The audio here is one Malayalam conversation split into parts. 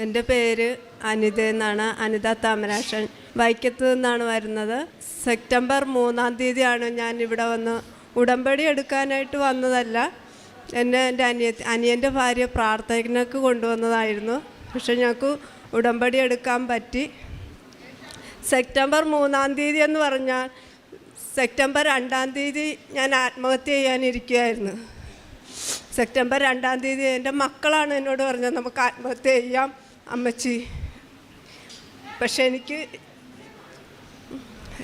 എന്റെ പേര് അനിത എന്നാണ്. അനിത താമരാശൻ. വൈക്കത്ത് നിന്നാണ് വരുന്നത്. സെപ്റ്റംബർ മൂന്നാം തീയതിയാണ് ഞാൻ ഇവിടെ വന്ന് ഉടമ്പടി എടുക്കാനായിട്ട് വന്നതല്ല. എന്നെ എന്റെ അനിയ അനിയന്റെ ഭാര്യ പ്രാർത്ഥനയ്ക്ക് കൊണ്ടുവന്നതായിരുന്നു. പക്ഷെ ഞങ്ങൾക്ക് ഉടമ്പടി എടുക്കാൻ പറ്റി. സെപ്റ്റംബർ മൂന്നാം തീയതി എന്ന് പറഞ്ഞാൽ സെപ്റ്റംബർ രണ്ടാം തീയതി ഞാൻ ആത്മഹത്യ ചെയ്യാനിരിക്കുകയായിരുന്നു. സെപ്റ്റംബർ രണ്ടാം തീയതി എന്റെ മക്കളാണ് എന്നോട് പറഞ്ഞത്. നമുക്ക് ആത്മഹത്യ ചെയ്യാം. അമ്മച്ചി പക്ഷെ എനിക്ക്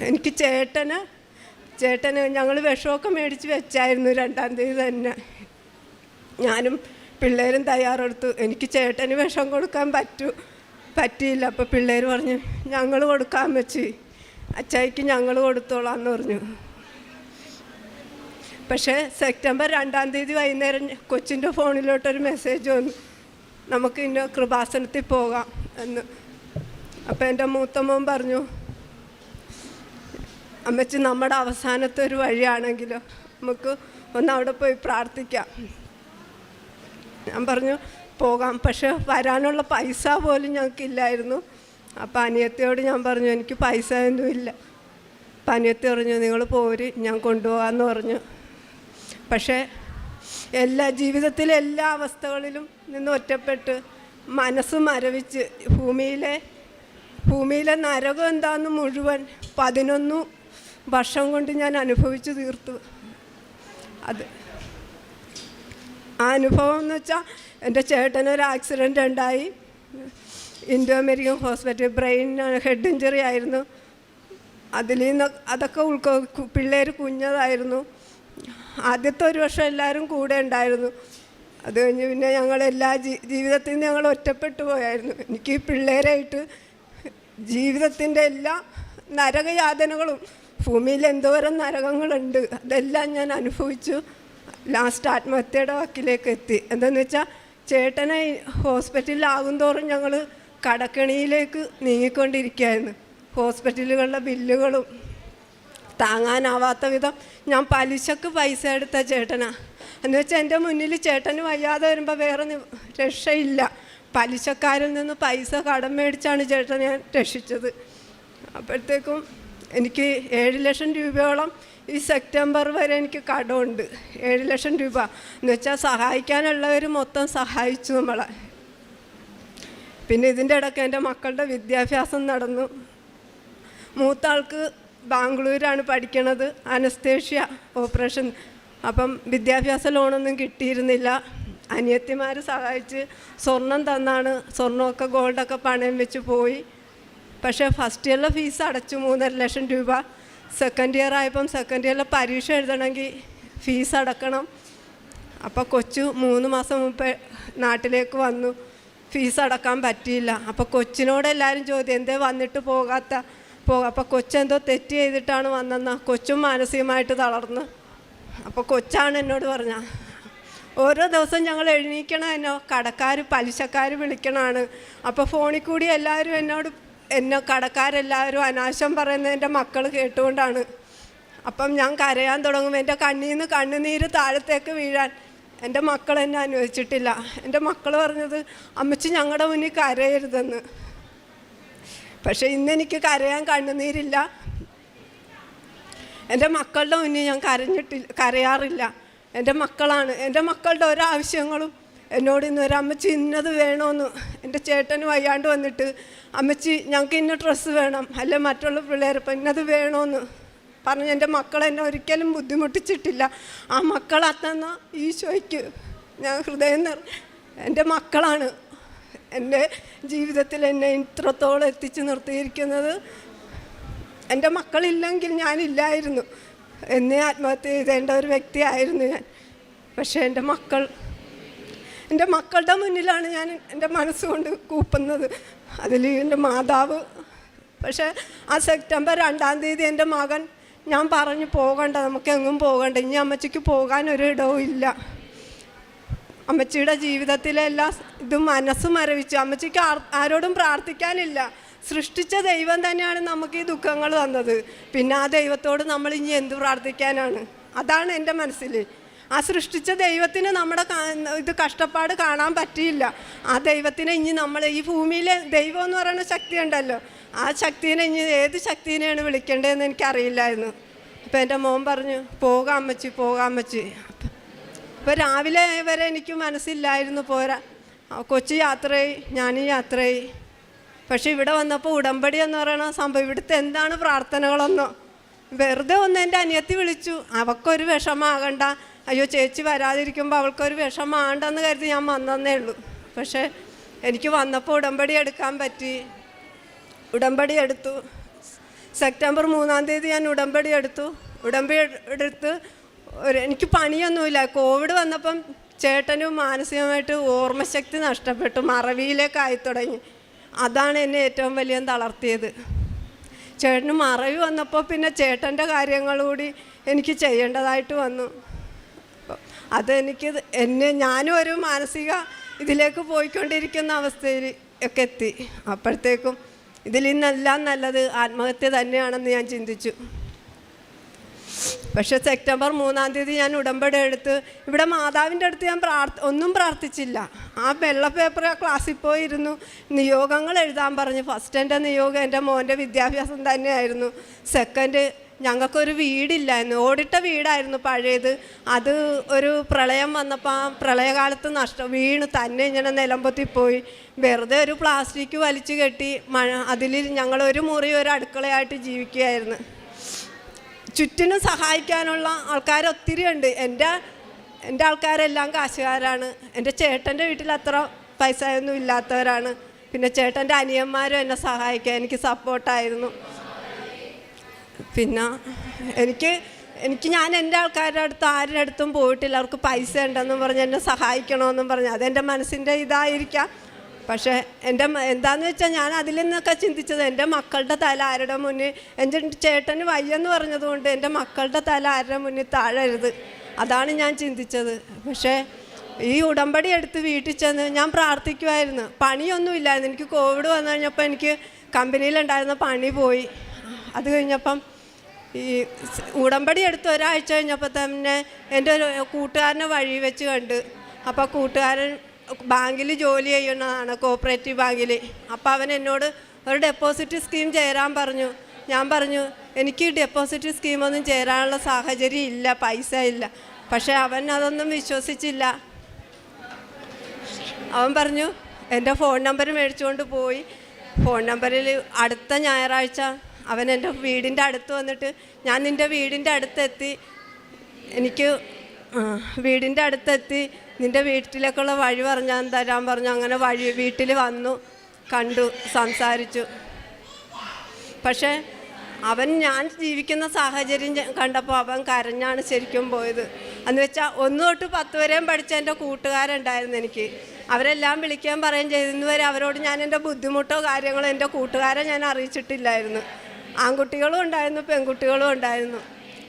എനിക്ക് ചേട്ടന് ചേട്ടന് ഞങ്ങൾ വിഷമൊക്കെ മേടിച്ച് വെച്ചായിരുന്നു രണ്ടാം തീയതി തന്നെ. ഞാനും പിള്ളേരും തയ്യാറെടുത്തു. എനിക്ക് ചേട്ടന് വിഷം കൊടുക്കാൻ പറ്റൂ പറ്റിയില്ല. അപ്പോൾ പിള്ളേർ പറഞ്ഞു ഞങ്ങൾ കൊടുക്കാൻ വെച്ച് അച്ചായിക്ക് ഞങ്ങൾ കൊടുത്തോളാം എന്ന് പറഞ്ഞു. പക്ഷേ സെപ്റ്റംബർ രണ്ടാം തീയതി വൈകുന്നേരം കൊച്ചിന്റെ ഫോണിലോട്ടൊരു മെസ്സേജ് വന്നു. നമുക്ക് ഇന്ന കൃപാസനത്തിൽ പോകാം എന്ന്. അപ്പോൾ എന്റെ മൂത്ത മോൻ പറഞ്ഞു അമ്മച്ചി നമ്മുടെ അവസാനത്തെ ഒരു വഴിയാണെങ്കിലോ നമുക്ക് ഒന്ന് അവിടെ പോയി പ്രാർത്ഥിക്കാം. ഞാൻ പറഞ്ഞു പോകാം. പക്ഷെ വരാനുള്ള പൈസ പോലും ഞങ്ങൾക്കില്ലായിരുന്നു അപ്പം അനിയത്തിയോട് ഞാൻ പറഞ്ഞു എനിക്ക് പൈസ ഒന്നും ഇല്ല. അപ്പം അനിയത്തി പറഞ്ഞു നിങ്ങൾ പോര് ഞാൻ കൊണ്ടുപോകാമെന്ന് പറഞ്ഞു. പക്ഷേ എല്ലാ ജീവിതത്തിലെ എല്ലാ അവസ്ഥകളിലും നിന്ന് ഒറ്റപ്പെട്ട് മനസ്സ് മരവിച്ച് ഭൂമിയിലെ ഭൂമിയിലെ നരകം എന്താണെന്ന് മുഴുവൻ പതിനൊന്ന് വർഷം കൊണ്ട് ഞാൻ അനുഭവിച്ചു തീർത്തു. അത് ആ അനുഭവം എന്ന് വെച്ചാൽ എന്റെ ചേട്ടനൊരു ആക്സിഡന്റ് ഉണ്ടായി. Indo American hospital brain head injury ആയിരുന്നു. അതിൽ നിന്ന് അതൊക്കെ ഉൾക്കൊ പിള്ളേർ കുഞ്ഞതായിരുന്നു. ആദ്യത്തെ ഒരു വർഷം എല്ലാവരും കൂടെ ഉണ്ടായിരുന്നു. അത് കഴിഞ്ഞ് പിന്നെ ഞങ്ങൾ എല്ലാ ജീ- ജീവിതത്തിൽ നിന്ന് ഞങ്ങൾ ഒറ്റപ്പെട്ടു പോയായിരുന്നു. എനിക്ക് ഈ പിള്ളേരായിട്ട് ജീവിതത്തിന്റെ എല്ലാ നരകയാതനകളും ഭൂമിയിൽ എന്തോരം നരകങ്ങളുണ്ട് അതെല്ലാം ഞാൻ അനുഭവിച്ചു. ലാസ്റ്റ് ആത്മഹത്യയുടെ വക്കിലേക്ക് എത്തി. എന്താണെന്ന് വെച്ചാൽ ചേട്ടനെ ഹോസ്പിറ്റലിലാകും തോറും ഞങ്ങൾ കടക്കണിയിലേക്ക് നീങ്ങിക്കൊണ്ടിരിക്കുകയായിരുന്നു. ഹോസ്പിറ്റലുകളിലെ ബില്ലുകളും താങ്ങാനാവാത്ത വിധം ഞാൻ പലിശക്ക് പൈസ എടുത്ത ചേട്ടനാ. എന്ന് വെച്ചാൽ എന്റെ മുന്നിൽ ചേട്ടന് വയ്യാതെ വരുമ്പോൾ വേറെ രക്ഷയില്ല. പലിശക്കാരിൽ നിന്ന് പൈസ കടം മേടിച്ചാണ് ചേട്ടൻ ഞാൻ രക്ഷിച്ചത്. അപ്പോഴത്തേക്കും എനിക്ക് ഏഴ് ലക്ഷം രൂപയോളം ഈ സെപ്റ്റംബർ വരെ എനിക്ക് കടമുണ്ട്. ഏഴ് ലക്ഷം രൂപ. എന്ന് വെച്ചാൽ സഹായിക്കാനുള്ളവർ മൊത്തം സഹായിച്ചു നമ്മളെ. പിന്നെ ഇതിന്റെ ഇടയ്ക്ക് എന്റെ മക്കളുടെ വിദ്യാഭ്യാസം നടന്നു. മൂത്ത ആൾക്ക് ബാംഗ്ലൂരാണ് പഠിക്കണത് അനസ്തേഷ്യ ഓപ്പറേഷൻ. അപ്പം വിദ്യാഭ്യാസ ലോണൊന്നും കിട്ടിയിരുന്നില്ല. അനിയത്തിമാർ സഹായിച്ച് സ്വർണം തന്നാണ്. സ്വർണമൊക്കെ ഗോൾഡൊക്കെ പണയം വെച്ച് പോയി. പക്ഷേ ഫസ്റ്റ് ഇയറിലെ ഫീസ് അടച്ചു മൂന്നര ലക്ഷം രൂപ. സെക്കൻഡ് ഇയർ ആയപ്പം സെക്കൻഡ് ഇയറിലെ പരീക്ഷ എഴുതണമെങ്കിൽ ഫീസ് അടക്കണം. അപ്പോൾ കൊച്ചു മൂന്ന് മാസം മുമ്പ് നാട്ടിലേക്ക് വന്നു. ഫീസ് അടക്കാൻ പറ്റിയില്ല. അപ്പോൾ കൊച്ചിനോട് എല്ലാവരും ചോദ്യം എന്തേ വന്നിട്ട് പോകാത്ത പോ അപ്പോൾ കൊച്ചെന്തോ തെറ്റ് ചെയ്തിട്ടാണ് വന്നെന്ന കൊച്ചും മാനസികമായിട്ട് തളർന്ന്. അപ്പോൾ കൊച്ചാണ് എന്നോട് പറഞ്ഞ ഓരോ ദിവസം ഞങ്ങൾ എഴുന്നേക്കണം എന്നോ കടക്കാർ പലിശക്കാർ വിളിക്കണമാണ് അപ്പോൾ ഫോണിൽ കൂടി എല്ലാവരും എന്നോട് എന്നെ കടക്കാരെല്ലാവരും അനാശം പറയുന്നത് എന്റെ മക്കൾ കേട്ടുകൊണ്ടാണ്. അപ്പം ഞാൻ കരയാൻ തുടങ്ങും. എന്റെ കണ്ണിൽ നിന്ന് കണ്ണുനീര് താഴത്തേക്ക് വീഴാൻ എന്റെ മക്കൾ എന്നെ അനുവദിച്ചിട്ടില്ല. എന്റെ മക്കൾ പറഞ്ഞത് അമ്മച്ചി ഞങ്ങളുടെ മുന്നിൽ കരയരുതെന്ന്. പക്ഷേ ഇന്നെനിക്ക് കരയാൻ കണ്ണുനീരില്ല. എന്റെ മക്കളുടെ മുന്നിൽ ഞാൻ കരഞ്ഞിട്ടില്ല കരയാറില്ല. എന്റെ മക്കളാണ് എന്റെ മക്കളുടെ ഒരാവശ്യങ്ങളും എന്നോട് ഇന്ന് ഒരു അമ്മച്ചി ഇന്നത് വേണമെന്ന് എന്റെ ചേട്ടന് വയ്യാണ്ട് വന്നിട്ട് അമ്മച്ചി ഞങ്ങൾക്ക് ഇന്ന ഡ്രസ്സ് വേണം. അല്ലെ മറ്റുള്ള പിള്ളേർ ഇപ്പം ഇന്നത് വേണമെന്ന് പറഞ്ഞ് എന്റെ മക്കൾ എന്നെ ഒരിക്കലും ബുദ്ധിമുട്ടിച്ചിട്ടില്ല. ആ മക്കളത്തന്ന ഈശോയ്ക്ക് ഞാൻ ഹൃദയം എന്റെ മക്കളാണ്. എന്റെ ജീവിതത്തിൽ എന്നെ ഇത്രത്തോളം എത്തിച്ചു നിർത്തിയിരിക്കുന്നത് എന്റെ മക്കളില്ലെങ്കിൽ ഞാനില്ലായിരുന്നു. എന്നെ ആത്മഹത്യ ചെയ്തേണ്ട ഒരു വ്യക്തിയായിരുന്നു ഞാൻ. പക്ഷേ എന്റെ മക്കൾ എന്റെ മക്കളുടെ മുന്നിലാണ് ഞാൻ എന്റെ മനസ്സുകൊണ്ട് കൂപ്പുന്നത്. അതിൽ എന്റെ മാതാവ് പക്ഷേ ആ സെപ്റ്റംബർ രണ്ടാം തീയതി എന്റെ മകൻ ഞാൻ പറഞ്ഞു പോകണ്ട നമുക്ക് എങ്ങും പോകണ്ട. ഇനി അമ്മച്ചിക്ക് പോകാൻ ഒരു ഇടവും ഇല്ല. അമ്മച്ചിയുടെ ജീവിതത്തിലെ എല്ലാ ഇതും മനസ്സും മരവിച്ചു. അമ്മച്ചിക്ക് ആരോടും പ്രാർത്ഥിക്കാനില്ല. സൃഷ്ടിച്ച ദൈവം തന്നെയാണ് നമുക്ക് ഈ ദുഃഖങ്ങൾ തന്നത്. പിന്നെ ആ ദൈവത്തോട് നമ്മൾ ഇനി എന്ത് പ്രാർത്ഥിക്കാനാണ്? അതാണ് എന്റെ മനസ്സിൽ. ആ സൃഷ്ടിച്ച ദൈവത്തിന് നമ്മുടെ ഇത് കഷ്ടപ്പാട് കാണാൻ പറ്റിയില്ല. ആ ദൈവത്തിനെ ഇനി നമ്മൾ ഈ ഭൂമിയിലെ ദൈവം എന്ന് പറയുന്ന ശക്തി ഉണ്ടല്ലോ. ആ ശക്തിനെ ഇനി ഏത് ശക്തിനെയാണ് വിളിക്കേണ്ടതെന്ന് എനിക്കറിയില്ലായിരുന്നു. അപ്പം എന്റെ മോൻ പറഞ്ഞു പോകാം അമ്മച്ചി പോകാം അമ്മച്ചി. അപ്പോൾ രാവിലെ വരെ എനിക്ക് മനസ്സില്ലായിരുന്നു പോരാ. കൊച്ചി യാത്രയായി ഞാനും യാത്രയായി. പക്ഷെ ഇവിടെ വന്നപ്പോൾ ഉടമ്പടി എന്ന് പറയണ സംഭവം ഇവിടുത്തെ എന്താണ് പ്രാർത്ഥനകളൊന്നും? വെറുതെ ഒന്ന് എന്റെ അനിയത്തി വിളിച്ചു. അവൾക്കൊരു വിഷമാകണ്ട. അയ്യോ ചേച്ചി വരാതിരിക്കുമ്പോൾ അവൾക്കൊരു വിഷമാകണ്ടെന്ന് കരുതി ഞാൻ വന്നതന്നേ ഉള്ളൂ. പക്ഷേ എനിക്ക് വന്നപ്പോൾ ഉടമ്പടി എടുക്കാൻ പറ്റി. ഉടമ്പടി എടുത്തു. സെപ്റ്റംബർ മൂന്നാം തീയതി ഞാൻ ഉടമ്പടി എടുത്തു. ഉടമ്പടി എടുത്ത് ഒരു എനിക്ക് പണിയൊന്നുമില്ല. കോവിഡ് വന്നപ്പം ചേട്ടനും മാനസികമായിട്ട് ഓർമ്മശക്തി നഷ്ടപ്പെട്ടു. മറവിയിലേക്കായി തുടങ്ങി. അതാണ് എന്നെ ഏറ്റവും വലിയ തളർത്തിയത്. ചേട്ടന് മറവി വന്നപ്പോൾ പിന്നെ ചേട്ടന്റെ കാര്യങ്ങൾ കൂടി എനിക്ക് ചെയ്യേണ്ടതായിട്ട് വന്നു. അതെനിക്ക് എന്നെ ഞാനും ഒരു മാനസിക ഇതിലേക്ക് പോയിക്കൊണ്ടിരിക്കുന്ന അവസ്ഥയിൽ ഒക്കെ എത്തി. അപ്പോഴത്തേക്കും ഇതിൽ നിന്നെല്ലാം നല്ലത് ആത്മഹത്യ തന്നെയാണെന്ന് ഞാൻ ചിന്തിച്ചു. പക്ഷേ സെപ്റ്റംബർ മൂന്നാം തീയതി ഞാൻ ഉടമ്പടി എടുത്ത് ഇവിടെ മാതാവിന്റെ അടുത്ത് ഞാൻ പ്രാർത്ഥ ഒന്നും പ്രാർത്ഥിച്ചില്ല. ആ വെള്ള പേപ്പർ ആ ക്ലാസ്സിൽ പോയിരുന്നു. നിയോഗങ്ങൾ എഴുതാൻ പറഞ്ഞു. ഫസ്റ്റ് എന്റെ നിയോഗം എന്റെ മോന്റെ വിദ്യാഭ്യാസം തന്നെയായിരുന്നു. സെക്കൻഡ് ഞങ്ങൾക്കൊരു വീടില്ലായിരുന്നു. ഓടിട്ട വീടായിരുന്നു പഴയത്. അത് ഒരു പ്രളയം വന്നപ്പോൾ ആ പ്രളയകാലത്ത് നഷ്ടം വീണ് തന്നെ ഇങ്ങനെ നിലമ്പൊത്തിപ്പോയി വെറുതെ ഒരു പ്ലാസ്റ്റിക് വലിച്ചു കെട്ടി മഴ അതിൽ ഞങ്ങൾ ഒരു മുറി ഒരു അടുക്കളയായിട്ട് ജീവിക്കുകയായിരുന്നു. ചുറ്റിനും സഹായിക്കാനുള്ള ആൾക്കാർ ഒത്തിരി ഉണ്ട്. എന്റെ എന്റെ ആൾക്കാരെല്ലാം കാശുകാരാണ്. എന്റെ ചേട്ടന്റെ വീട്ടിൽ അത്ര പൈസ ഒന്നും ഇല്ലാത്തവരാണ്. പിന്നെ ചേട്ടന്റെ അനിയന്മാരും എന്നെ സഹായിക്കാൻ എനിക്ക് സപ്പോർട്ടായിരുന്നു. പിന്നെ എനിക്ക് എനിക്ക് ഞാൻ എന്റെ ആൾക്കാരുടെ അടുത്ത് ആരുടെ അടുത്തും പോയിട്ടില്ല. അവർക്ക് പൈസ ഉണ്ടെന്നും പറഞ്ഞ് എന്നെ സഹായിക്കണമെന്നും പറഞ്ഞ്. അതെന്റെ മനസ്സിന്റെ ഇതായിരിക്കാം. പക്ഷേ എന്റെ എന്താന്ന് വെച്ചാൽ ഞാൻ അതിൽ നിന്നൊക്കെ ചിന്തിച്ചത് എന്റെ മക്കളുടെ തല ആരുടെ മുന്നിൽ എന്റെ ചേട്ടന് വയ്യെന്ന് പറഞ്ഞതുകൊണ്ട് എന്റെ മക്കളുടെ തല ആരുടെ മുന്നിൽ താഴരുത്. അതാണ് ഞാൻ ചിന്തിച്ചത്. പക്ഷേ ഈ ഉടമ്പടി എടുത്ത് വീട്ടിൽ ചെന്ന് ഞാൻ പ്രാർത്ഥിക്കുമായിരുന്നു പണിയൊന്നുമില്ലായിരുന്നു എനിക്ക് കോവിഡ് വന്നു കഴിഞ്ഞപ്പോൾ എനിക്ക് കമ്പനിയിലുണ്ടായിരുന്ന പണി പോയി. അത് കഴിഞ്ഞപ്പം ഈ ഉടമ്പടി എടുത്ത് ഒരാഴ്ച കഴിഞ്ഞപ്പോൾ തന്നെ എന്റെ ഒരു കൂട്ടുകാരനെ വഴി വെച്ച് കണ്ട്. അപ്പോൾ കൂട്ടുകാരൻ ബാങ്കിൽ ജോലി ചെയ്യുന്നതാണ് കോപ്പറേറ്റീവ് ബാങ്കിൽ. അപ്പോൾ അവൻ എന്നോട് ഒരു ഡെപ്പോസിറ്റ് സ്കീം ചേരാൻ പറഞ്ഞു. ഞാൻ പറഞ്ഞു എനിക്ക് ഡെപ്പോസിറ്റ് സ്കീമൊന്നും ചേരാനുള്ള സാഹചര്യം ഇല്ല പൈസ ഇല്ല. പക്ഷേ അവൻ അതൊന്നും വിശ്വസിച്ചില്ല. അവൻ പറഞ്ഞു എന്റെ ഫോൺ നമ്പർ മേടിച്ചുകൊണ്ട് പോയി. ഫോൺ നമ്പറിൽ അടുത്ത ഞായറാഴ്ച അവൻ എന്റെ വീടിന്റെ അടുത്ത് വന്നിട്ട് ഞാൻ നിന്റെ വീടിന്റെ അടുത്തെത്തി. എനിക്ക് വീടിന്റെ അടുത്തെത്തി. നിന്റെ വീട്ടിലേക്കുള്ള വഴി പറഞ്ഞാൽ തരാൻ പറഞ്ഞു. അങ്ങനെ വഴി വീട്ടിൽ വന്നു കണ്ടു സംസാരിച്ചു. പക്ഷേ അവൻ ഞാൻ ജീവിക്കുന്ന സാഹചര്യം കണ്ടപ്പോൾ അവൻ കരഞ്ഞാണ് ശരിക്കും പോയത്. എന്ന് വെച്ചാൽ ഒന്ന് തൊട്ട് പത്ത് വരെയും പഠിച്ച എന്റെ കൂട്ടുകാരുണ്ടായിരുന്നു എനിക്ക്. അവരെല്ലാം വിളിക്കാൻ പറയുകയും ചെയ്തു. വരെ അവരോട് ഞാൻ എന്റെ ബുദ്ധിമുട്ടോ കാര്യങ്ങളോ എന്റെ കൂട്ടുകാരെ ഞാൻ അറിയിച്ചിട്ടില്ലായിരുന്നു. ആൺകുട്ടികളും ഉണ്ടായിരുന്നു പെൺകുട്ടികളും ഉണ്ടായിരുന്നു.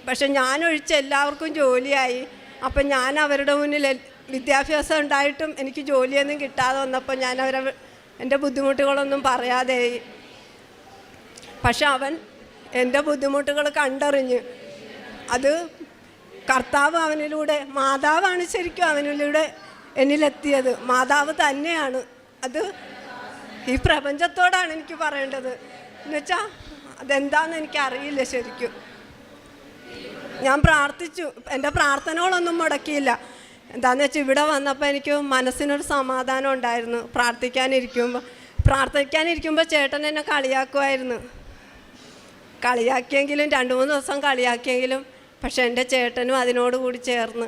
പക്ഷെ ഞാൻ ഒഴിച്ച് എല്ലാവർക്കും ജോലിയായി. അപ്പം ഞാൻ അവരുടെ മുന്നിൽ വിദ്യാഭ്യാസം ഉണ്ടായിട്ടും എനിക്ക് ജോലിയൊന്നും കിട്ടാതെ വന്നപ്പോൾ ഞാൻ അവരെ എന്റെ ബുദ്ധിമുട്ടുകളൊന്നും പറയാതെയായി. പക്ഷെ അവൻ എന്റെ ബുദ്ധിമുട്ടുകൾ കണ്ടറിഞ്ഞ് അത് കർത്താവ് അവനിലൂടെ മാതാവാണ് ശരിക്കും അവനിലൂടെ എന്നിലെത്തിയത്. മാതാവ് തന്നെയാണ്. അത് ഈ പ്രപഞ്ചത്തോടാണ് എനിക്ക് പറയേണ്ടത്. എന്നുവെച്ചാൽ അതെന്താണെന്ന് എനിക്കറിയില്ല ശരിക്കും. ഞാൻ പ്രാർത്ഥിച്ചു. എന്റെ പ്രാർത്ഥനകളൊന്നും മുടക്കിയില്ല. എന്താണെന്ന് വെച്ചാൽ ഇവിടെ വന്നപ്പോൾ എനിക്ക് മനസ്സിനൊരു സമാധാനം ഉണ്ടായിരുന്നു. പ്രാർത്ഥിക്കാനിരിക്കുമ്പോൾ പ്രാർത്ഥിക്കാനിരിക്കുമ്പോൾ ചേട്ടൻ എന്നെ കളിയാക്കുമായിരുന്നു കളിയാക്കിയെങ്കിലും രണ്ട് മൂന്ന് ദിവസം കളിയാക്കിയെങ്കിലും പക്ഷെ എന്റെ ചേട്ടനും അതിനോട് കൂടി ചേർന്ന്.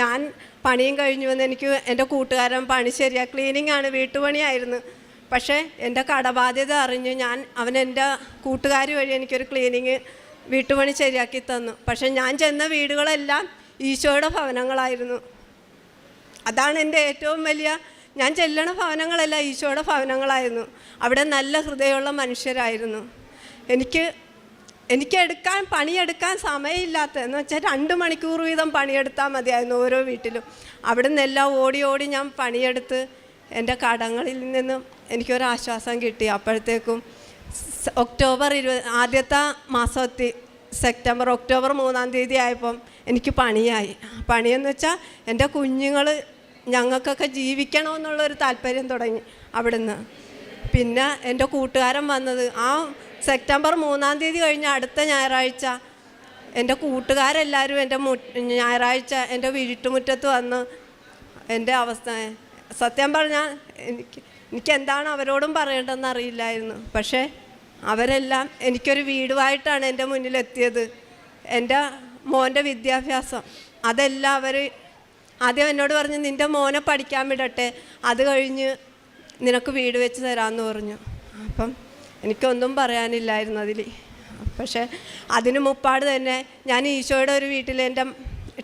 ഞാൻ പണിയും കഴിഞ്ഞു വന്ന് എനിക്ക് എന്റെ കൂട്ടുകാരൻ പണി ശരിയാ ക്ലീനിങ് ആണ് വീട്ടുപണിയായിരുന്നു. പക്ഷേ എന്റെ കടബാധ്യത അറിഞ്ഞു ഞാൻ അവൻ എന്റെ കൂട്ടുകാർ വഴി എനിക്കൊരു ക്ലീനിങ് വീട്ടുപണി ശരിയാക്കി തന്നു. പക്ഷേ ഞാൻ ചെന്ന വീടുകളെല്ലാം ഈശോയുടെ ഭവനങ്ങളായിരുന്നു. അതാണ് എന്റെ ഏറ്റവും വലിയ ഞാൻ ചെല്ലണ ഭവനങ്ങളല്ല ഈശോയുടെ ഭവനങ്ങളായിരുന്നു. അവിടെ നല്ല ഹൃദയമുള്ള മനുഷ്യരായിരുന്നു. എനിക്ക് എനിക്ക് എടുക്കാൻ പണിയെടുക്കാൻ സമയമില്ലാത്ത എന്ന് വെച്ചാൽ രണ്ട് മണിക്കൂർ വീതം പണിയെടുത്താൽ മതിയായിരുന്നു ഓരോ വീട്ടിലും. അവിടെ നിന്നെല്ലാം ഓടി ഓടി ഞാൻ പണിയെടുത്ത് എന്റെ കടങ്ങളിൽ നിന്നും എനിക്കൊരാശ്വാസം കിട്ടി. അപ്പോഴത്തേക്കും ഒക്ടോബർ ഇരുപത് ആദ്യത്തെ മാസത്തി സെപ്റ്റംബർ ഒക്ടോബർ മൂന്നാം തീയതി ആയപ്പം എനിക്ക് പണിയായി. പണിയെന്ന് വെച്ചാൽ എന്റെ കുഞ്ഞുങ്ങൾ ഞങ്ങൾക്കൊക്കെ ജീവിക്കണമെന്നുള്ളൊരു താല്പര്യം തുടങ്ങി അവിടുന്ന്. പിന്നെ എന്റെ കൂട്ടുകാരൻ വന്നത് ആ സെപ്റ്റംബർ മൂന്നാം തീയതി കഴിഞ്ഞ അടുത്ത ഞായറാഴ്ച എന്റെ കൂട്ടുകാരെല്ലാവരും എന്റെ മു ഞായറാഴ്ച എന്റെ വീട്ടുമുറ്റത്ത് വന്ന് എന്റെ അവസ്ഥ സത്യം പറഞ്ഞാൽ എനിക്ക് എനിക്ക് എന്താണ് അവരോടും പറയേണ്ടതെന്ന് അറിയില്ലായിരുന്നു. പക്ഷേ അവരെല്ലാം എനിക്കൊരു വീടുമായിട്ടാണ് എന്റെ മുന്നിലെത്തിയത്. എന്റെ മോന്റെ വിദ്യാഭ്യാസം അതെല്ലാം അവർ ആദ്യം എന്നോട് പറഞ്ഞു നിന്റെ മോനെ പഠിക്കാൻ വിടട്ടെ. അത് കഴിഞ്ഞ് നിനക്ക് വീട് വെച്ച് തരാമെന്ന് പറഞ്ഞു. അപ്പം എനിക്കൊന്നും പറയാനില്ലായിരുന്നു അതിൽ പക്ഷേ അതിന് മുപ്പാട് തന്നെ ഞാൻ ഈശോയുടെ ഒരു വീട്ടിൽ എന്റെ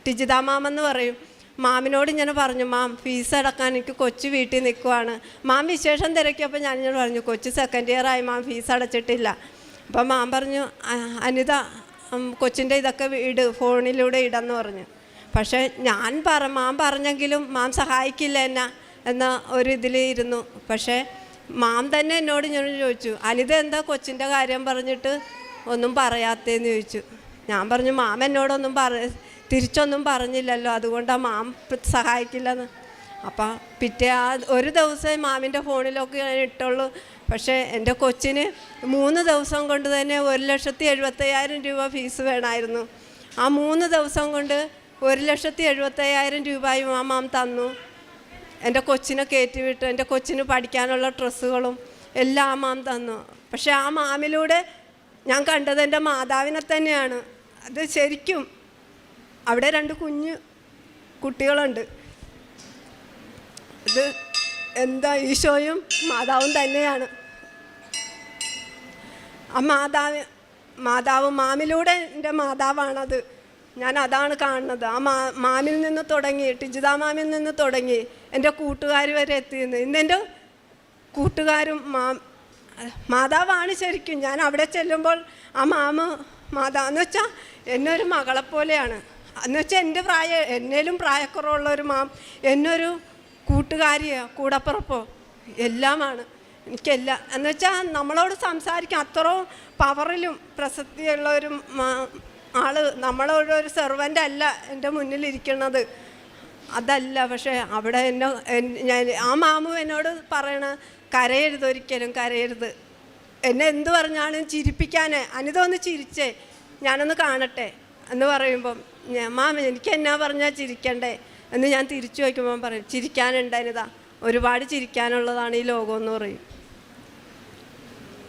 ടിജിത മാമെന്ന് പറയും. മാമിനോട് ഇങ്ങനെ പറഞ്ഞു മാം ഫീസ് അടക്കാൻ എനിക്ക് കൊച്ചു വീട്ടിൽ നിൽക്കുവാണ് മാം വിശേഷം തിരക്കിയപ്പോൾ ഞാൻ ഇങ്ങനെ പറഞ്ഞു കൊച്ചു സെക്കൻഡ് ഇയർ ആയി മാം ഫീസ് അടച്ചിട്ടില്ല. അപ്പം മാം പറഞ്ഞു അനിത കൊച്ചിന്റെ ഇതൊക്കെ ഇട് ഫോണിലൂടെ ഇടെന്ന് പറഞ്ഞു. പക്ഷേ ഞാൻ പറ മാം പറഞ്ഞെങ്കിലും മാം സഹായിക്കില്ല എന്ന എന്ന ഒരിതിലിരുന്നു. പക്ഷേ മാം തന്നെ എന്നോട് ഞാൻ ചോദിച്ചു അനിത എന്താ കൊച്ചിന്റെ കാര്യം പറഞ്ഞിട്ട് ഒന്നും പറയാത്തേന്ന് ചോദിച്ചു. ഞാൻ പറഞ്ഞു മാം എന്നോടൊന്നും പറ തിരിച്ചൊന്നും പറഞ്ഞില്ലല്ലോ അതുകൊണ്ടാണ് മാം സഹായിക്കില്ലെന്ന്. അപ്പം പിറ്റേ ആ ഒരു ദിവസം മാമിന്റെ ഫോണിലൊക്കെ ഞാൻ ഇട്ടുള്ളൂ. പക്ഷേ എന്റെ കൊച്ചിന് മൂന്ന് ദിവസം കൊണ്ട് തന്നെ ഒരു ലക്ഷത്തി എഴുപത്തയ്യായിരം രൂപ ഫീസ് വേണമായിരുന്നു ആ മൂന്ന് ദിവസം കൊണ്ട് ഒരു ലക്ഷത്തി എഴുപത്തയ്യായിരം രൂപയും ആ മാം തന്നു. എന്റെ കൊച്ചിനെ കയറ്റി വിട്ടു എന്റെ കൊച്ചിന് പഠിക്കാനുള്ള ഡ്രസ്സുകളും എല്ലാം ആ മാം തന്നു. പക്ഷേ ആ മാമിലൂടെ ഞാൻ കണ്ടത് എന്റെ മാതാവിനെ തന്നെയാണ്. അത് ശരിക്കും അവിടെ രണ്ട് കുഞ്ഞ് കുട്ടികളുണ്ട്. ഇത് എന്താ ഈശോയും മാതാവും തന്നെയാണ്. ആ മാതാവ് മാതാവ് മാമിലൂടെ എന്റെ മാതാവാണത്. ഞാൻ അതാണ് കാണുന്നത്. ആ മാ മാമിൽ നിന്ന് തുടങ്ങി ടിജിതാ മാമിൽ നിന്ന് തുടങ്ങി എന്റെ കൂട്ടുകാർ വരെ എത്തിയിരുന്നു. ഇന്ന് എന്റെ കൂട്ടുകാരും മാ മാതാവാണ് ശരിക്കും. ഞാൻ അവിടെ ചെല്ലുമ്പോൾ ആ മാമ മാതാ എന്ന് വെച്ചാൽ എന്നെ ഒരു മകളെ പോലെയാണ്. എന്ന് വെച്ചാൽ എന്റെ പ്രായ എന്നേലും പ്രായക്കുറവുള്ള ഒരു മാം എന്നൊരു കൂട്ടുകാരിയോ കൂടപ്പുറപ്പോ എല്ലാമാണ്. എനിക്കെല്ലാം എന്ന് വെച്ചാൽ നമ്മളോട് സംസാരിക്കാൻ അത്രയും പവറിലും പ്രസക്തിയുള്ള ഒരു ആൾ നമ്മളോട് ഒരു സെർവന്റ് അല്ല എന്റെ മുന്നിൽ ഇരിക്കുന്നത് അതല്ല പക്ഷേ അവിടെ എന്നെ ഞാൻ ആ മാമു എന്നോട് പറയണ കരയരുത് ഒരിക്കലും കരയരുത്. എന്നെ എന്ത് പറഞ്ഞാലും ചിരിപ്പിക്കാൻ അനിത ഒന്ന് ചിരിച്ചേ ഞാനൊന്ന് കാണട്ടെ. എന്ന് പറയുമ്പം ഞാൻ മാമ എനിക്ക് എന്നാ പറഞ്ഞാൽ ചിരിക്കണ്ടേ? എന്ന് ഞാൻ തിരിച്ചു വയ്ക്കുമ്പം പറയും ചിരിക്കാനുണ്ട് അനിത. ഒരുപാട് ചിരിക്കാനുള്ളതാണ് ഈ ലോകം എന്ന് പറയും.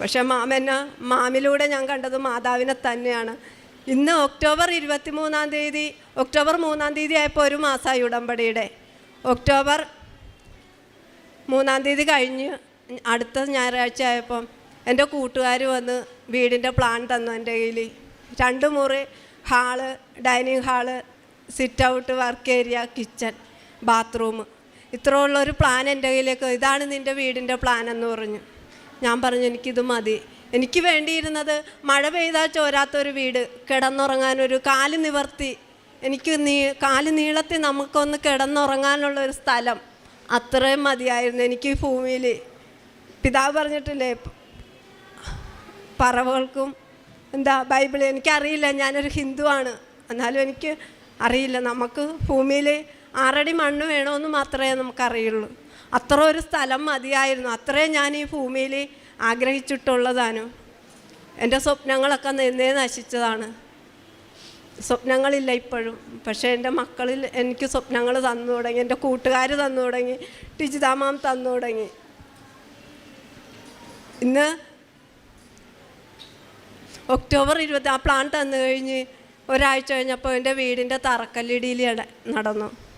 പക്ഷേ മാമെന്നെ മാമിലൂടെ ഞാൻ കണ്ടത് മാതാവിനെ തന്നെയാണ്. ഇന്ന് ഒക്ടോബർ ഇരുപത്തി മൂന്നാം തീയതി ഒക്ടോബർ മൂന്നാം തീയതി ആയപ്പോൾ ഒരു മാസമായി ഉടമ്പടിയുടെ. ഒക്ടോബർ മൂന്നാം തീയതി കഴിഞ്ഞ് അടുത്ത ഞായറാഴ്ച ആയപ്പം എന്റെ കൂട്ടുകാർ വന്ന് വീടിന്റെ പ്ലാൻ തന്നു എന്റെ കയ്യിൽ. രണ്ട് മുറി hall dining hall sit out work area kitchen bathroom. ഇത്രയുള്ളൊരു plan എന്റെ കയ്യിലേക്ക് ഇതാണ് നിന്റെ വീടിന്റെ പ്ലാൻ എന്ന് പറഞ്ഞു. ഞാൻ പറഞ്ഞു എനിക്കിത് മതി. എനിക്ക് വേണ്ടിയിരുന്നത് മഴ പെയ്താൽ ചോരാത്തൊരു വീട് കിടന്നുറങ്ങാനൊരു കാൽ നിവർത്തി. എനിക്ക് നീ കാൽ നീളത്തിൽ നമുക്കൊന്ന് കിടന്നുറങ്ങാനുള്ള ഒരു സ്ഥലം അത്രയും മതിയായിരുന്നു എനിക്ക് ഈ ഭൂമിയിൽ. പിതാവ് പറഞ്ഞിട്ടില്ലേ പറവുകൾക്കും എന്താ ബൈബിൾ എനിക്കറിയില്ല ഞാനൊരു ഹിന്ദുവാണ്. എന്നാലും എനിക്ക് അറിയില്ല നമുക്ക് ഭൂമിയിൽ ആറടി മണ്ണ് വേണമെന്ന് മാത്രമേ നമുക്കറിയുള്ളൂ. അത്ര ഒരു സ്ഥലം മതിയായിരുന്നു. അത്രയും ഞാൻ ഈ ഭൂമിയിൽ ആഗ്രഹിച്ചിട്ടുള്ളതാണ് എന്റെ സ്വപ്നങ്ങളൊക്കെ നിന്നേ നശിച്ചതാണ് സ്വപ്നങ്ങളില്ല ഇപ്പോഴും. പക്ഷേ എന്റെ മക്കളിൽ എനിക്ക് സ്വപ്നങ്ങൾ തന്നു തുടങ്ങി. എന്റെ കൂട്ടുകാർ തന്നു തുടങ്ങി. ടിജിതാമാം തന്നു തുടങ്ങി. ഇന്ന് ഒക്ടോബർ ഇരുപത്തി ആ പ്ലാൻ തന്നു കഴിഞ്ഞ് ഒരാഴ്ച കഴിഞ്ഞപ്പോൾ എന്റെ വീടിന്റെ തറക്കല്ലിടിയിൽ നടന്നു.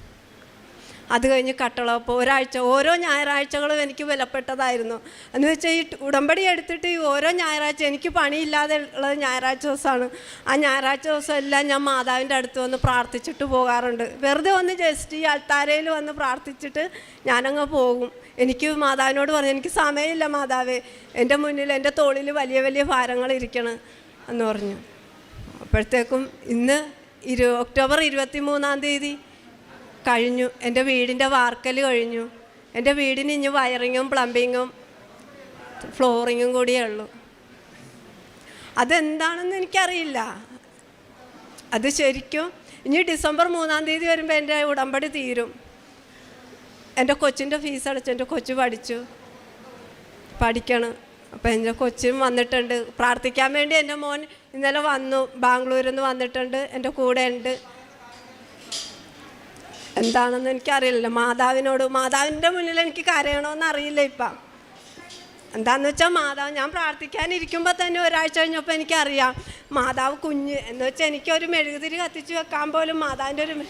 അത് കഴിഞ്ഞ് കട്ടളപ്പ് ഒരാഴ്ച ഓരോ ഞായറാഴ്ചകളും എനിക്ക് വിലപ്പെട്ടതായിരുന്നു. എന്ന് വെച്ചാൽ ഈ ഉടമ്പടി എടുത്തിട്ട് ഈ ഓരോ ഞായറാഴ്ച എനിക്ക് പണിയില്ലാതെ ഉള്ളത് ഞായറാഴ്ച ദിവസമാണ് ആ ഞായറാഴ്ച ദിവസം എല്ലാം ഞാൻ മാതാവിന്റെ അടുത്ത് വന്ന് പ്രാർത്ഥിച്ചിട്ട് പോകാറുണ്ട്. വെറുതെ ഒന്ന് ജസ്റ്റ് ഈ അൾത്താരയിൽ വന്ന് പ്രാർത്ഥിച്ചിട്ട് ഞാനങ്ങ് പോകും. എനിക്ക് മാതാവിനോട് പറഞ്ഞു എനിക്ക് സമയമില്ല മാതാവേ. എന്റെ മുന്നിൽ എന്റെ തോളിൽ വലിയ വലിയ ഭാരങ്ങൾ ഇരിക്കണം എന്ന് പറഞ്ഞു. അപ്പോഴത്തേക്കും ഇന്ന് ഇരു ഒക്ടോബർ ഇരുപത്തി മൂന്നാം തീയതി കഴിഞ്ഞു. എന്റെ വീടിന്റെ വാർക്കൽ കഴിഞ്ഞു. എന്റെ വീടിന് ഇനി വയറിങ്ങും പ്ലംബിങ്ങും ഫ്ലോറിങ്ങും കൂടിയേ ഉള്ളൂ. അതെന്താണെന്ന് എനിക്കറിയില്ല. അത് ശരിക്കും ഇനി ഡിസംബർ മൂന്നാം തീയതി വരുമ്പോൾ എന്റെ ഉടമ്പടി തീരും. എന്റെ കൊച്ചിന്റെ ഫീസ് അടച്ചു. എന്റെ കൊച്ചു പഠിച്ചു. പഠിക്കണം. അപ്പം എന്റെ കൊച്ചും വന്നിട്ടുണ്ട്. പ്രാർത്ഥിക്കാൻ വേണ്ടി എന്റെ മോൻ ഇന്നലെ വന്നു. ബാംഗ്ലൂരിൽ നിന്ന് വന്നിട്ടുണ്ട്. എന്റെ കൂടെ ഉണ്ട്. എന്താണെന്ന് എനിക്കറിയില്ല മാതാവിനോട് മാതാവിന്റെ മുന്നിൽ എനിക്ക് കരയണമെന്ന് അറിയില്ല ഇപ്പം. എന്താണെന്ന് വെച്ചാൽ മാതാവ് ഞാൻ പ്രാർത്ഥിക്കാനിരിക്കുമ്പോൾ തന്നെ ഒരാഴ്ച കഴിഞ്ഞപ്പോൾ എനിക്കറിയാം. മാതാവ് കുഞ്ഞ്. എന്ന് വെച്ചാൽ എനിക്കൊരു മെഴുകുതിരി കത്തിച്ച് വെക്കാൻ പോലും മാതാവിന്റെ ഒരു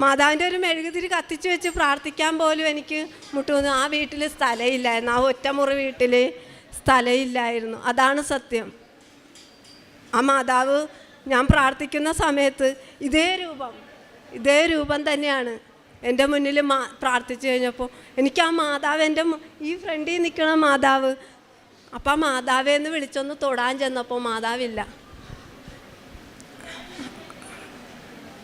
മാതാവിന്റെ ഒരു മെഴുകുതിരി കത്തിച്ച് വെച്ച് പ്രാർത്ഥിക്കാൻ പോലും എനിക്ക് മുട്ടുവന്നു. ആ വീട്ടിൽ സ്ഥലമില്ലായിരുന്നു ആ ഒറ്റമുറി വീട്ടിൽ സ്ഥലമില്ലായിരുന്നു അതാണ് സത്യം. ആ മാതാവ് ഞാൻ പ്രാർത്ഥിക്കുന്ന സമയത്ത് ഇതേ രൂപം. ഇതേ രൂപം തന്നെയാണ്. എന്റെ മുന്നിൽ മാ പ്രാർത്ഥിച്ചു കഴിഞ്ഞപ്പോൾ എനിക്ക് ആ മാതാവ് എന്റെ ഈ ഫ്രണ്ടിൽ നിൽക്കണ മാതാവ്. അപ്പം മാതാവേ എന്ന് വിളിച്ചൊന്ന് തൊടാൻ ചെന്നപ്പോൾ മാതാവില്ല.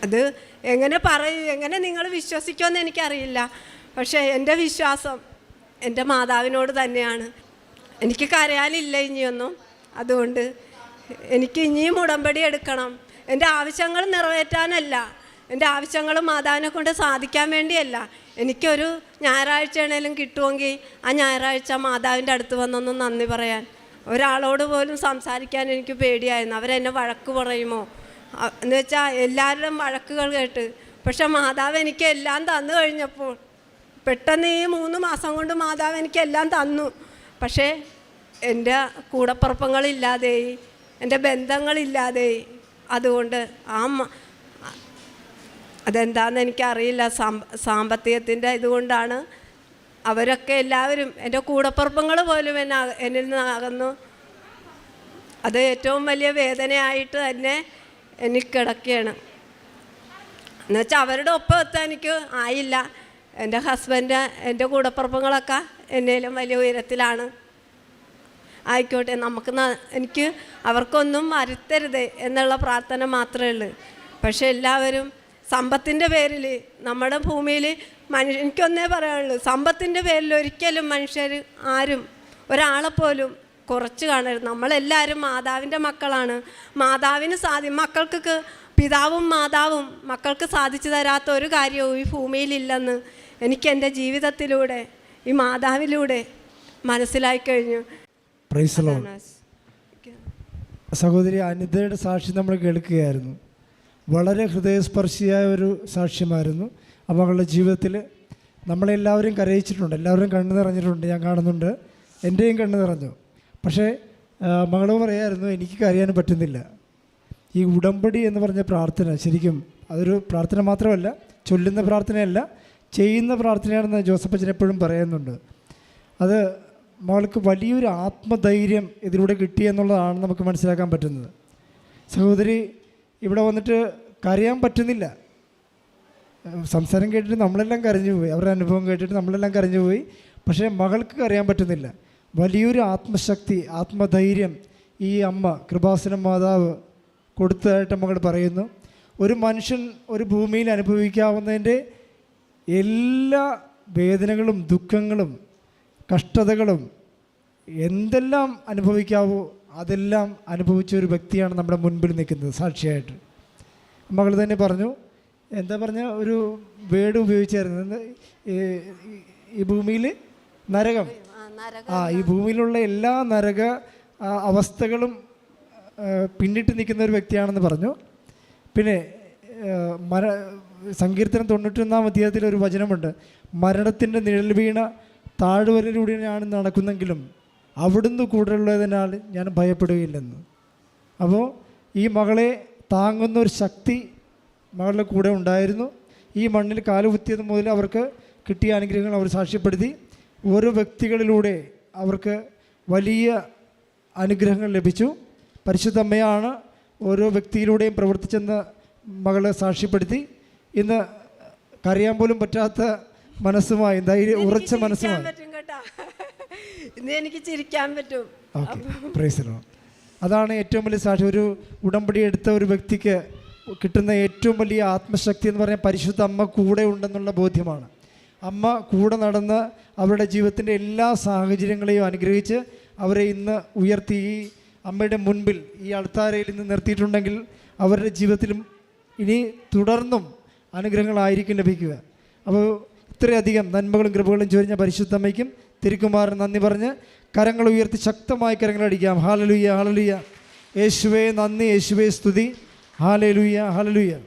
അത് എങ്ങനെ പറയും എങ്ങനെ നിങ്ങൾ വിശ്വസിക്കുമെന്ന് എനിക്കറിയില്ല. പക്ഷേ എന്റെ വിശ്വാസം എന്റെ മാതാവിനോട് തന്നെയാണ്. എനിക്ക് കരയാനില്ല ഇനിയൊന്നും. അതുകൊണ്ട് എനിക്ക് ഇനിയും ഉടമ്പടി എടുക്കണം. എന്റെ ആവശ്യങ്ങൾ നിറവേറ്റാനല്ല. എന്റെ ആവശ്യങ്ങൾ മാതാവിനെ കൊണ്ട് സാധിക്കാൻ വേണ്ടിയല്ല. എനിക്കൊരു ഞായറാഴ്ച ആണേലും കിട്ടുമെങ്കിൽ ആ ഞായറാഴ്ച മാതാവിന്റെ അടുത്ത് വന്നൊന്ന് നന്ദി പറയാൻ. ഒരാളോട് പോലും സംസാരിക്കാൻ എനിക്ക് പേടിയായിരുന്നു. അവരെന്നെ വഴക്ക് പറയുമോ? എന്ന് വെച്ചാൽ എല്ലാവരുടെയും വഴക്കുകൾ കേട്ട്. പക്ഷെ മാതാവ് എനിക്ക് എല്ലാം തന്നു കഴിഞ്ഞപ്പോൾ പെട്ടെന്ന് ഈ മൂന്ന് മാസം കൊണ്ട് മാതാവ് എനിക്ക് എല്ലാം തന്നു. പക്ഷേ എന്റെ കൂടപ്പുറപ്പങ്ങളില്ലാതെയായി എന്റെ ബന്ധങ്ങളില്ലാതെയായി. അതുകൊണ്ട് ആ അതെന്താണെന്ന് എനിക്കറിയില്ല. സാമ്പ സാമ്പത്തികത്തിന്റെ ഇതുകൊണ്ടാണ് അവരൊക്കെ എല്ലാവരും എന്റെ കൂടപ്പുറപ്പങ്ങൾ പോലും എന്നെ എന്നിൽ നിന്ന് അകന്നു. അത് ഏറ്റവും വലിയ വേദനയായിട്ട് തന്നെ എനിക്ക് കിടക്കുകയാണ്. എന്നുവെച്ചാൽ അവരുടെ ഒപ്പം എത്താൻ എനിക്ക് ആയില്ല. എന്റെ ഹസ്ബൻഡ് എന്റെ കൂടപ്പുറപ്പങ്ങളൊക്കെ എന്നേലും വലിയ ഉയരത്തിലാണ്. ആയിക്കോട്ടെ നമുക്ക് എനിക്ക് അവർക്കൊന്നും വരുത്തരുത് എന്നുള്ള പ്രാർത്ഥന മാത്രമേ ഉള്ളൂ. പക്ഷെ എല്ലാവരും സമ്പത്തിന്റെ പേരിൽ നമ്മുടെ ഭൂമിയിൽ മനുഷ്യ എനിക്കൊന്നേ പറയാനുള്ളൂ സമ്പത്തിന്റെ പേരിൽ ഒരിക്കലും മനുഷ്യർ ആരും ഒരാളെപ്പോലും കുറച്ച് കാണരുത്. നമ്മളെല്ലാവരും മാതാവിന്റെ മക്കളാണ്. മാതാവിന് സാധി മക്കൾക്ക് പിതാവും മാതാവും മക്കൾക്ക് സാധിച്ചു തരാത്ത ഒരു കാര്യവും ഈ ഭൂമിയിലില്ലെന്ന് എനിക്ക് എന്റെ ജീവിതത്തിലൂടെ ഈ മാതാവിലൂടെ മനസ്സിലായി കഴിഞ്ഞു. സഹോദരി അനിതയുടെ സാക്ഷി നമ്മൾ കേൾക്കുകയായിരുന്നു. വളരെ ഹൃദയസ്പർശിയായ ഒരു സാക്ഷ്യമായിരുന്നു. ആ മകളുടെ ജീവിതത്തിൽ നമ്മളെല്ലാവരും കരയിച്ചിട്ടുണ്ട്. എല്ലാവരും കണ്ണു നിറഞ്ഞിട്ടുണ്ട്. ഞാൻ കാണുന്നുണ്ട്. എന്റെയും കണ്ണു നിറഞ്ഞു. പക്ഷേ മകൾ പറയായിരുന്നു എനിക്ക് കരയാൻ പറ്റുന്നില്ല. ഈ ഉടമ്പടി എന്ന് പറഞ്ഞ പ്രാർത്ഥന ശരിക്കും അതൊരു പ്രാർത്ഥന മാത്രമല്ല ചൊല്ലുന്ന പ്രാർത്ഥനയല്ല ചെയ്യുന്ന പ്രാർത്ഥനയാണെന്ന് ജോസഫ് അച്ഛൻ എപ്പോഴും പറയുന്നുണ്ട്. അത് മകൾക്ക് വലിയൊരു ആത്മധൈര്യം ഇതിലൂടെ കിട്ടിയെന്നുള്ളതാണ് നമുക്ക് മനസ്സിലാക്കാൻ പറ്റുന്നത്. സഹോദരി ഇവിടെ വന്നിട്ട് കരയാൻ പറ്റുന്നില്ല. സംസാരം കേട്ടിട്ട് നമ്മളെല്ലാം കരഞ്ഞു പോയി. അവരുടെ അനുഭവം കേട്ടിട്ട് നമ്മളെല്ലാം കരഞ്ഞു പോയി. പക്ഷേ മകൾക്ക് കരയാൻ പറ്റുന്നില്ല. വലിയൊരു ആത്മശക്തി ആത്മധൈര്യം ഈ അമ്മ കൃപാസന മാതാവ് കൊടുത്തതായിട്ട് മകൾ പറയുന്നു. ഒരു മനുഷ്യൻ ഒരു ഭൂമിയിൽ അനുഭവിക്കാവുന്നതിന്റെ എല്ലാ വേദനകളും ദുഃഖങ്ങളും കഷ്ടതകളും എന്തെല്ലാം അനുഭവിക്കാവോ അതെല്ലാം അനുഭവിച്ച ഒരു വ്യക്തിയാണ് നമ്മുടെ മുൻപിൽ നിൽക്കുന്നത് സാക്ഷിയായിട്ട്. മകൾ തന്നെ പറഞ്ഞു എന്താ പറഞ്ഞ ഒരു വേർഡ് ഉപയോഗിച്ചായിരുന്നു. ഈ- ഭൂമിയിൽ നരകം. ആ ഈ ഭൂമിയിലുള്ള എല്ലാ നരക അവസ്ഥകളും പിന്നിട്ട് നിൽക്കുന്ന ഒരു വ്യക്തിയാണെന്ന് പറഞ്ഞു. പിന്നെ മര സങ്കീർത്തനം തൊണ്ണൂറ്റൊന്നാം അധ്യായത്തിൽ ഒരു വചനമുണ്ട്. മരണത്തിന്റെ നിഴൽ വീണ താഴ്വരയിലൂടെയാണ് നടക്കുന്നെങ്കിലും അവിടുന്ന് കൂടെയുള്ളതിനാൽ ഞാൻ ഭയപ്പെടുകയില്ലെന്ന്. അപ്പോൾ ഈ മകളെ താങ്ങുന്ന ഒരു ശക്തി മകളുടെ കൂടെ ഉണ്ടായിരുന്നു. ഈ മണ്ണിൽ കാലുകുത്തിയത് മുതൽ അവർക്ക് കിട്ടിയ അനുഗ്രഹങ്ങൾ അവർ സാക്ഷ്യപ്പെടുത്തി. ഓരോ വ്യക്തികളിലൂടെ അവർക്ക് വലിയ അനുഗ്രഹങ്ങൾ ലഭിച്ചു. പരിശുദ്ധമ്മയാണ് ഓരോ വ്യക്തിയിലൂടെയും പ്രവർത്തിച്ചെന്ന് മകളെ സാക്ഷ്യപ്പെടുത്തി. ഇന്ന് കരയാൻ പോലും പറ്റാത്ത മനസ്സുമായി ധൈര്യം ഉറച്ച മനസ്സുമായി. ഇന്ന് എനിക്ക് ചിരിക്കാൻ പറ്റും. പ്രൈസലോ അതാണ് ഏറ്റവും വലിയ സാക്ഷി. ഒരു ഉടമ്പടി എടുത്ത ഒരു വ്യക്തിക്ക് കിട്ടുന്ന ഏറ്റവും വലിയ ആത്മശക്തി എന്ന് പറഞ്ഞാൽ പരിശുദ്ധ അമ്മ കൂടെ ഉണ്ടെന്നുള്ള ബോധ്യമാണ്. അമ്മ കൂടെ നടന്ന് അവരുടെ ജീവിതത്തിന്റെ എല്ലാ സാഹചര്യങ്ങളെയും അനുഗ്രഹിച്ച് അവരെ ഇന്ന് ഉയർത്തി ഈ അമ്മയുടെ മുൻപിൽ ഈ അൾത്താരയിൽ ഇന്ന് നിർത്തിയിട്ടുണ്ടെങ്കിൽ അവരുടെ ജീവിതത്തിലും ഇനി തുടർന്നും അനുഗ്രഹങ്ങളായിരിക്കും ലഭിക്കുക. അപ്പോൾ ഇത്രയധികം നന്മകളും കൃപകളും ചൊരിഞ്ഞ പരിശുദ്ധമ്മയ്ക്കും തിരുക്കുമാരൻ നന്ദി പറഞ്ഞ് കരങ്ങൾ ഉയർത്തി ശക്തമായി കരങ്ങൾ അടിക്കാം. ഹാലലുയ്യ ഹാലലുയ്യ യേശുവേ നന്ദി യേശുവേ സ്തുതി. ഹാലലുയ്യ ഹാലലുയ്യ